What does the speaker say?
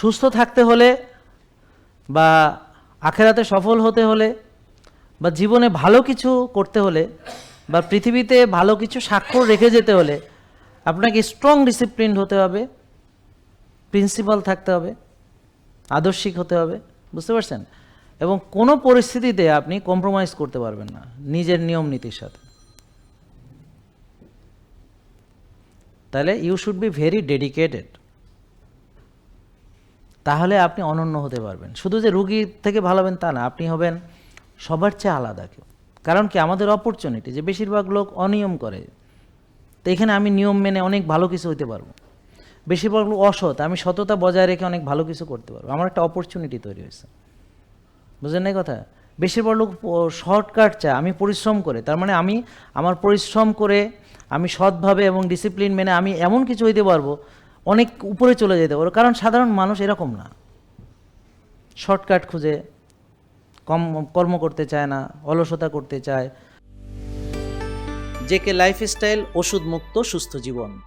সুস্থ থাকতে হলে বা আখেরাতে সফল হতে হলে বা জীবনে ভালো কিছু করতে হলে বা পৃথিবীতে ভালো কিছু স্বাক্ষর রেখে যেতে হলে আপনাকে স্ট্রং ডিসিপ্লিন হতে হবে প্রিন্সিপাল থাকতে হবে, আদর্শিক হতে হবে, বুঝতে পারছেন? এবং কোনো পরিস্থিতিতে আপনি কম্প্রোমাইজ করতে পারবেন না, নিজের নিয়ম নীতির সাথে। তাহলে you should be very dedicated তাহলে আপনি অনন্য হতে পারবেন। শুধু যে রুগী থেকে ভালো হবেন তা না, আপনি হবেন সবার চেয়ে আলাদা কেউ। কারণ কি, আমাদের অপরচুনিটি যে বেশিরভাগ লোক অনিয়ম করে, তো এখানে আমি নিয়ম মেনে অনেক ভালো কিছু হইতে পারব। বেশিরভাগ লোক অসৎ, আমি সততা বজায় রেখে অনেক ভালো কিছু করতে পারব। আমার একটা অপরচুনিটি তৈরি হয়েছে। বুঝলেন না কথা? বেশিরভাগ লোক শর্টকাট চায়, আমি পরিশ্রম করে, তার মানে আমি, আমার পরিশ্রম করে, আমি সৎভাবে এবং ডিসিপ্লিন মেনে আমি এমন কিছু হইতে পারব অনেক উপরে চলে যেতে পারো। কারণ সাধারণ মানুষ এরকম না। শর্টকাট খুঁজে, কম, কর্ম করতে চায় না, অলসতা করতে চায়। জেকে লাইফস্টাইল ওষুধ মুক্ত সুস্থ জীবন।